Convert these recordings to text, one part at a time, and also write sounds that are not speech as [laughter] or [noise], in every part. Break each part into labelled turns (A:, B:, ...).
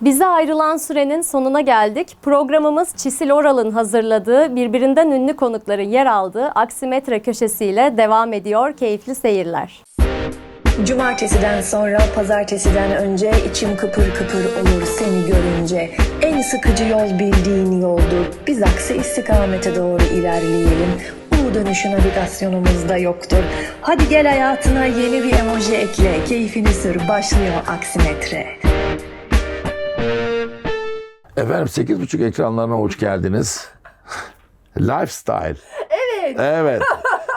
A: Bize ayrılan sürenin sonuna geldik. Programımız Çisil Oral'ın hazırladığı, birbirinden ünlü konukların yer aldığı Aksimetre köşesiyle devam ediyor. Keyifli seyirler.
B: Cumartesiden sonra pazartesiden önce içim kıpır kıpır olur seni görünce. En sıkıcı yol bildiğin yoldur. Biz aksi istikamete doğru ilerleyelim. U dönüşü navigasyonumuzda yoktur. Hadi gel hayatına yeni bir emoji ekle. Keyfini sür başlıyor aksimetre.
C: Efendim 8.30 ekranlarına hoş geldiniz. [laughs] Lifestyle. Evet. Evet.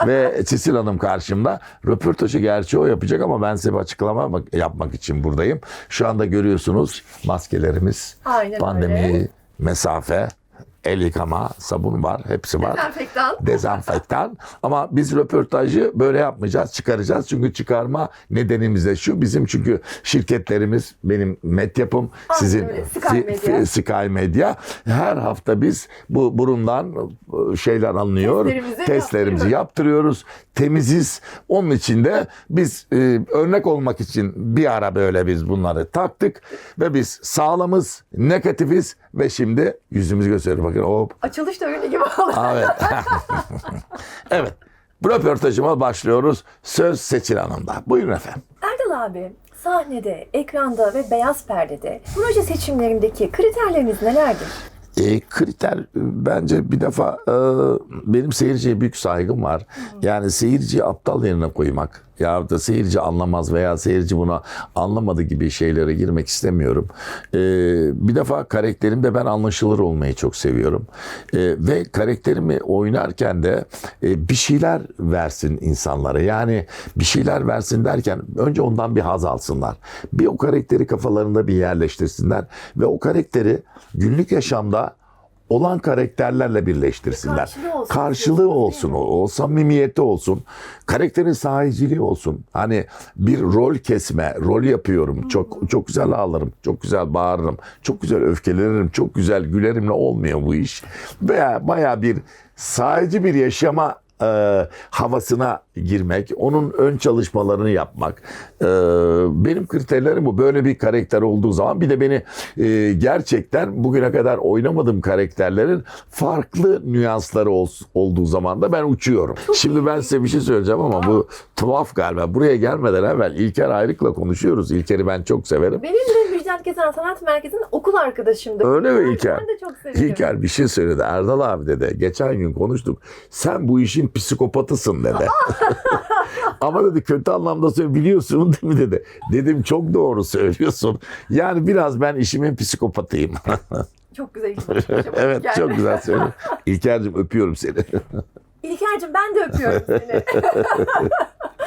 C: Ve Çisil Hanım karşımda. Röportajı gerçi o yapacak ama ben size bir açıklama yapmak için buradayım. Şu anda görüyorsunuz maskelerimiz,
A: Aynen
C: pandemi,
A: öyle.
C: mesafe, el yıkama, sabun var, hepsi var.
A: Dezenfektan. [laughs]
C: Dezenfektan. Ama biz röportajı böyle yapmayacağız, çıkaracağız. Çünkü çıkarma nedenimiz de şu. Bizim çünkü şirketlerimiz, benim Medyapım, sizin
A: öyle. Sky Medya.
C: Her hafta biz bu burundan e, şeyler alınıyor.
A: Testlerimizi
C: Testlerimizi yaptırıyoruz. Temiziz. Onun için de biz e, örnek olmak için bir ara böyle biz bunları taktık ve biz sağlamız, negatifiz ve şimdi yüzümüzü gösteriyor. Bakın hop
A: Açılış da öyle gibi oldu. [laughs]
C: Evet. evet. Röportajıma başlıyoruz. Söz Seçil Hanım'da. Buyurun efendim.
B: Erdal abi sahnede, ekranda ve beyaz perdede proje seçimlerindeki kriterleriniz nelerdir?
C: E, kriter bence bir defa e, benim seyirciye büyük saygım var. Yani seyirciyi aptal yerine koymak ya da seyirci anlamaz veya seyirci buna anlamadı gibi şeylere girmek istemiyorum. E, bir defa karakterimde ben anlaşılır olmayı çok seviyorum. E, ve karakterimi oynarken de e, bir şeyler versin insanlara. Yani bir şeyler versin derken önce ondan bir haz alsınlar. Bir o karakteri kafalarında bir yerleştirsinler ve o karakteri günlük yaşamda olan karakterlerle birleştirsinler.
B: karşılığı olsun
C: Karşılığı olsun, o, o samimiyeti olsun. Karakterin sahiciliği olsun. Hani bir rol kesme, rol yapıyorum. Çok çok güzel ağlarım, çok güzel bağırırım, çok güzel öfkelenirim, çok güzel gülerimle olmuyor bu iş. Veya baya bir sahici bir yaşama e, havasına girmek, onun ön çalışmalarını yapmak. E, benim kriterlerim bu. Böyle bir karakter olduğu zaman bir de beni e, gerçekten bugüne kadar oynamadığım karakterlerin farklı nüansları ol- olduğu zaman da ben uçuyorum. Şimdi ben size bir şey söyleyeceğim ama bu tuhaf galiba. Buraya gelmeden evvel İlker Ayrık'la konuşuyoruz. İlker'i ben çok severim.
D: Benim de Müjdat Gezen Sanat Merkezi'nin okul arkadaşımdı.
C: Öyle mi İlker?
D: Ben de çok severim.
C: İlker bir şey söyledi. Erdal abi dedi. Geçen gün konuştuk. Sen bu işin psikopatısın dedi. [laughs] Ama dedi kötü anlamda söyle biliyorsun değil mi dedi. Dedim çok doğru söylüyorsun. Yani biraz ben işimin psikopatıyım. [laughs]
D: Çok güzel [laughs]
C: evet çok güzel söylüyorsun. İlker'cim öpüyorum seni.
D: İlker'cim ben de öpüyorum seni.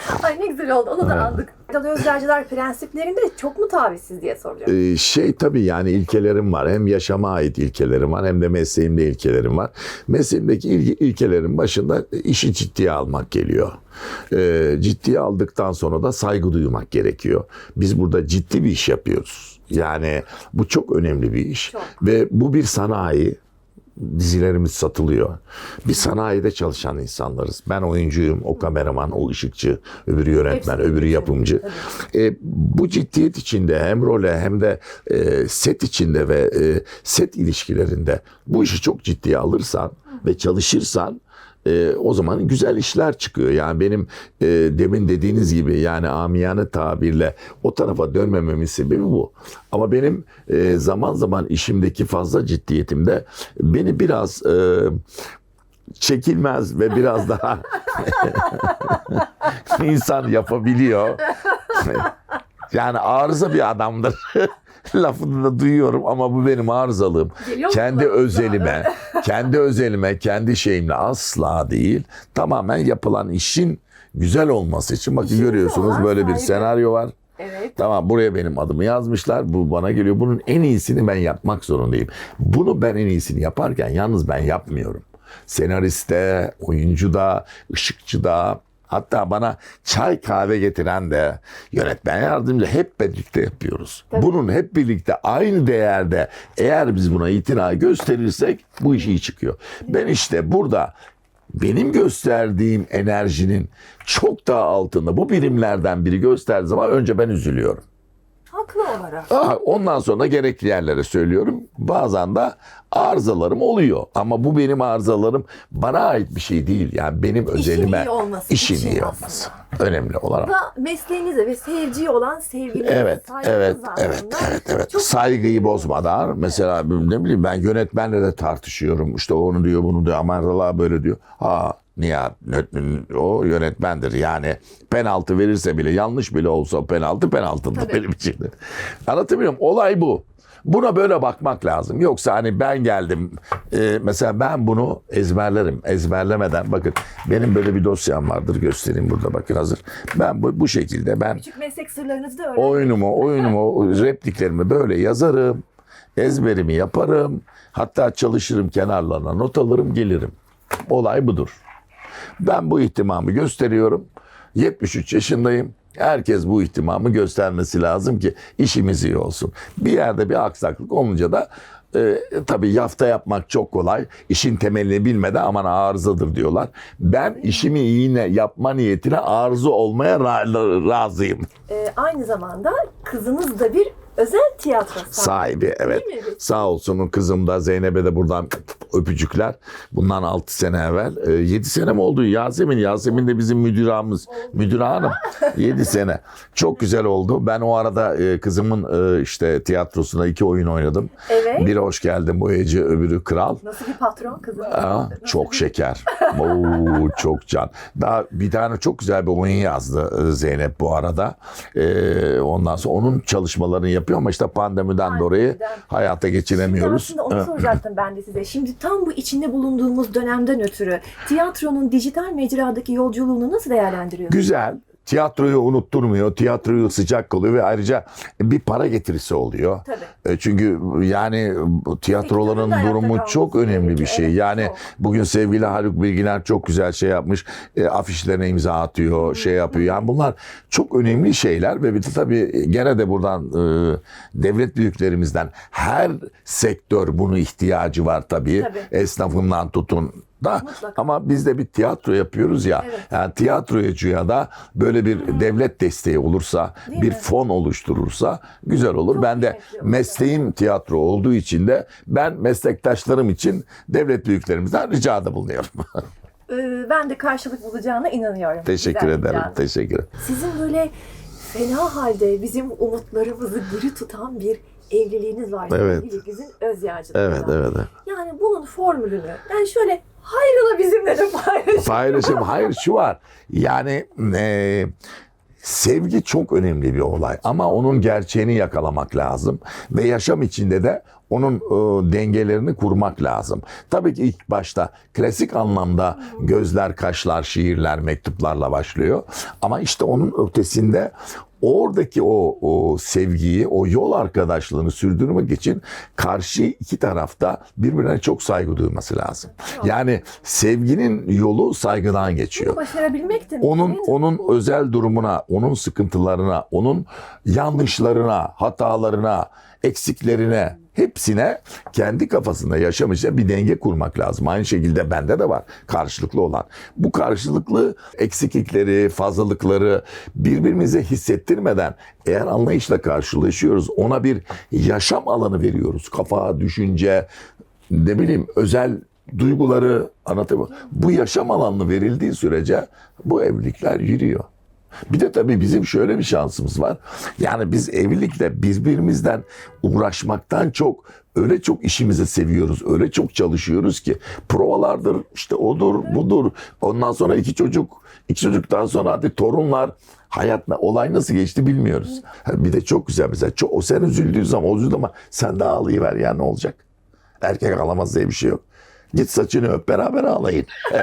D: [laughs] Ay ne güzel oldu. Onu da andık. Erdal Özlerciler prensiplerinde çok mu tavizsiz diye soracağım.
C: Ee, şey tabii yani ilkelerim var. Hem yaşama ait ilkelerim var hem de mesleğimde ilkelerim var. Mesleğimdeki il- ilkelerin başında işi ciddiye almak geliyor. Ee, ciddiye aldıktan sonra da saygı duymak gerekiyor. Biz burada ciddi bir iş yapıyoruz. Yani bu çok önemli bir iş.
D: Çok.
C: Ve bu bir sanayi. Dizilerimiz satılıyor. Bir sanayide çalışan insanlarız. Ben oyuncuyum, o kameraman, o ışıkçı, öbürü yönetmen,
D: Hepsi
C: öbürü yapımcı. E, bu ciddiyet içinde hem role hem de e, set içinde ve e, set ilişkilerinde bu işi çok ciddiye alırsan ve çalışırsan e, o zaman güzel işler çıkıyor. Yani benim e, demin dediğiniz gibi yani amiyane tabirle o tarafa dönmememin sebebi bu. Ama benim e, zaman zaman işimdeki fazla ciddiyetimde beni biraz e, çekilmez ve biraz daha [laughs] insan yapabiliyor. [laughs] Yani arıza bir adamdır. [laughs] Lafını da duyuyorum ama bu benim arızalığım.
D: Geliyor
C: kendi özelime, kendi özelime, kendi şeyimle asla değil. Tamamen yapılan işin güzel olması için. Bakın
D: İşin
C: görüyorsunuz
D: olan
C: böyle bir
D: sahibi.
C: senaryo var.
D: Evet.
C: Tamam buraya benim adımı yazmışlar. Bu bana geliyor. Bunun en iyisini ben yapmak zorundayım. Bunu ben en iyisini yaparken yalnız ben yapmıyorum. Senariste, oyuncuda, ışıkçıda, hatta bana çay kahve getiren de yönetmen yardımcı hep birlikte yapıyoruz. Bunun hep birlikte aynı değerde eğer biz buna itina gösterirsek bu iş iyi çıkıyor. Ben işte burada benim gösterdiğim enerjinin çok daha altında bu birimlerden biri gösterdiği zaman önce ben üzülüyorum.
D: Haklı olarak.
C: Aa, Ondan sonra gerekli yerlere söylüyorum. Bazen de arızalarım oluyor. Ama bu benim arızalarım bana ait bir şey değil. Yani benim özelime
D: iyi olması
C: işin
D: için
C: iyi olması. Önemli olarak.
D: Da mesleğinize ve seyirciye olan sevginiz.
C: Evet, evet, evet, evet, evet.
D: Çok
C: Saygıyı bozmadan mesela ne bileyim ben yönetmenle de tartışıyorum. İşte onu diyor, bunu diyor. Aman böyle diyor. Ha Nihat o yönetmendir. Yani penaltı verirse bile yanlış bile olsa penaltı penaltıdır
D: Tabii.
C: benim için. Anlatabiliyor muyum? Olay bu. Buna böyle bakmak lazım. Yoksa hani ben geldim e, mesela ben bunu ezberlerim. Ezberlemeden bakın benim böyle bir dosyam vardır göstereyim burada bakın hazır. Ben bu, bu şekilde ben
D: küçük meslek sırlarınızı da öğrenin.
C: oyunumu, oyunumu, [laughs] repliklerimi böyle yazarım. Ezberimi yaparım. Hatta çalışırım kenarlarına not alırım gelirim. Olay budur. Ben bu ihtimamı gösteriyorum. 73 yaşındayım. Herkes bu ihtimamı göstermesi lazım ki işimiz iyi olsun. Bir yerde bir aksaklık olunca da e, tabii yafta yapmak çok kolay. İşin temelini bilmeden aman arızadır diyorlar. Ben işimi iyi ne- yapma niyetine arıza olmaya ra- razıyım.
D: Ee, aynı zamanda kızınız da bir özel tiyatro sahibi.
C: Sahibi evet. Sağ olsun kızım da Zeynep'e de buradan öpücükler. Bundan 6 sene evvel. 7 sene mi oldu Yasemin? Yasemin de bizim müdür ağamız. Müdür hanım. 7 sene. Çok [laughs] güzel oldu. Ben o arada e, kızımın e, işte tiyatrosunda iki oyun oynadım.
D: Evet.
C: Biri hoş geldin boyacı öbürü kral.
D: Nasıl bir patron kızınız?
C: Aa, çok şeker. Oo, çok can. Daha bir tane çok güzel bir oyun yazdı e, Zeynep bu arada. Ondan sonra onun çalışmalarını yapıyor ama işte pandemiden dolayı
D: Pandemiden.
C: hayata
D: Şimdi
C: geçiremiyoruz.
D: aslında onu soracaktım ben de size. Şimdi tam bu içinde bulunduğumuz dönemden ötürü tiyatronun dijital mecradaki yolculuğunu nasıl değerlendiriyorsunuz?
C: Güzel. Tiyatroyu unutturmuyor. Tiyatroyu sıcak kalıyor ve ayrıca bir para getirisi oluyor.
D: Tabii.
C: E, Çünkü yani tiyatroların
D: ayakta
C: durumu çok önemli bir şey.
D: Evet,
C: Yani
D: çok.
C: bugün sevgili Haluk Bilginer çok güzel şey yapmış. E, afişlerine imza atıyor, şey yapıyor. Yani bunlar çok önemli şeyler ve bir de tabii gene de buradan e, devlet büyüklerimizden her sektör bunu ihtiyacı var tabii.
D: Tabii.
C: Esnafından tutun da
D: Mutlaka.
C: ama biz de bir tiyatro yapıyoruz ya.
D: Evet.
C: Yani tiyatrocuya da böyle bir devlet desteği olursa,
D: Değil
C: bir
D: mi?
C: fon oluşturursa güzel olur.
D: Çok
C: ben de
D: kıymetli olur.
C: mesleğim tiyatro olduğu için de ben meslektaşlarım için devlet büyüklerimizden ricada bulunuyorum.
D: Ee, ben de karşılık bulacağına inanıyorum.
C: Teşekkür
D: Güzel
C: ederim.
D: bulacağına.
C: Teşekkür ederim.
D: Sizin böyle fena halde bizim umutlarımızı diri tutan bir evliliğiniz var.
C: Evet.
D: Evliliğinizin öz yağcılığından.
C: Evet, evet. evet.
D: Yani bunun formülünü yani şöyle hayrına bizimle de paylaşın.
C: Paylaşım. Hayır şu var. Yani e, sevgi çok önemli bir olay ama onun gerçeğini yakalamak lazım ve yaşam içinde de onun e, dengelerini kurmak lazım. Tabii ki ilk başta klasik anlamda gözler, kaşlar, şiirler, mektuplarla başlıyor. Ama işte onun ötesinde oradaki o, o sevgiyi, o yol arkadaşlığını sürdürmek için karşı iki tarafta birbirine çok saygı duyması lazım. Yani sevginin yolu saygıdan geçiyor.
D: Bunu başarabilmek de
C: Onun
D: mi?
C: onun özel durumuna, onun sıkıntılarına, onun yanlışlarına, hatalarına, eksiklerine hepsine kendi kafasında yaşam için bir denge kurmak lazım. Aynı şekilde bende de var karşılıklı olan. Bu karşılıklı eksiklikleri, fazlalıkları birbirimize hissettirmeden eğer anlayışla karşılaşıyoruz, ona bir yaşam alanı veriyoruz. Kafa, düşünce, ne bileyim özel duyguları anlatabiliyor. Bu yaşam alanı verildiği sürece bu evlilikler yürüyor. Bir de tabii bizim şöyle bir şansımız var. Yani biz evlilikte birbirimizden uğraşmaktan çok öyle çok işimizi seviyoruz. Öyle çok çalışıyoruz ki provalardır işte odur budur. Ondan sonra iki çocuk iki çocuktan sonra hadi torunlar hayat ne- olay nasıl geçti bilmiyoruz. Bir de çok güzel mesela çok, o sen üzüldüğün zaman o üzüldü ama sen de ağlayıver ya ne olacak? Erkek ağlamaz diye bir şey yok. Git saçını öp beraber ağlayın. [laughs]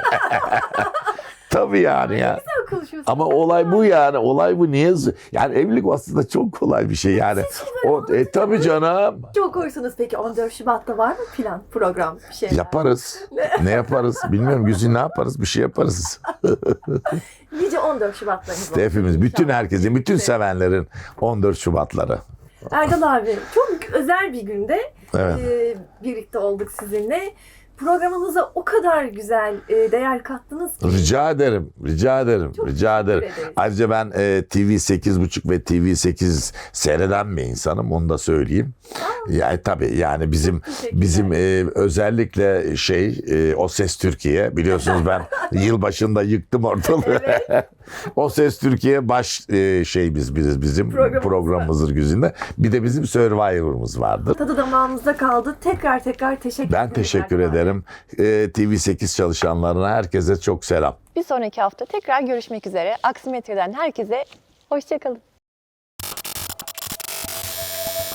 C: Tabii yani ya.
D: Güzel.
C: Ama olay bu yani. Olay bu niye? Yani evlilik aslında çok kolay bir şey yani. O e tabii canım.
D: Çok hoşsunuz peki 14 Şubat'ta var mı plan, program bir şey?
C: Yaparız. Ne yaparız? Bilmiyorum Güzin ne yaparız? Bir şey yaparız. [laughs]
D: Nice 14 Şubat'larınız olsun.
C: Hepimiz, bütün herkesin, bütün sevenlerin 14 Şubatları.
D: Erdal abi çok özel bir günde
C: Evet.
D: e, birlikte olduk sizinle. Programımıza o kadar güzel e, değer kattınız ki.
C: Rica ederim, rica ederim,
D: Çok
C: rica ederim.
D: ederiz.
C: Ayrıca ben e, TV 8.5 ve TV 8 seyreden bir insanım, onu da söyleyeyim. Yani tabii yani bizim bizim e, özellikle şey e, O Ses Türkiye biliyorsunuz ben [laughs] yılbaşında yıktım ortalığı. [laughs] o Ses Türkiye baş e, şey biz biz bizim
D: Programımız
C: programımızın güzünde. Bir de bizim Survivor'ımız vardır.
D: Tadı damağımızda kaldı. Tekrar tekrar teşekkür
C: Ben
D: ederim.
C: teşekkür
D: Erdem abi.
C: ederim. E, TV 8 çalışanlarına herkese çok selam.
E: Bir sonraki hafta tekrar görüşmek üzere. Aksimetre'den herkese hoşçakalın.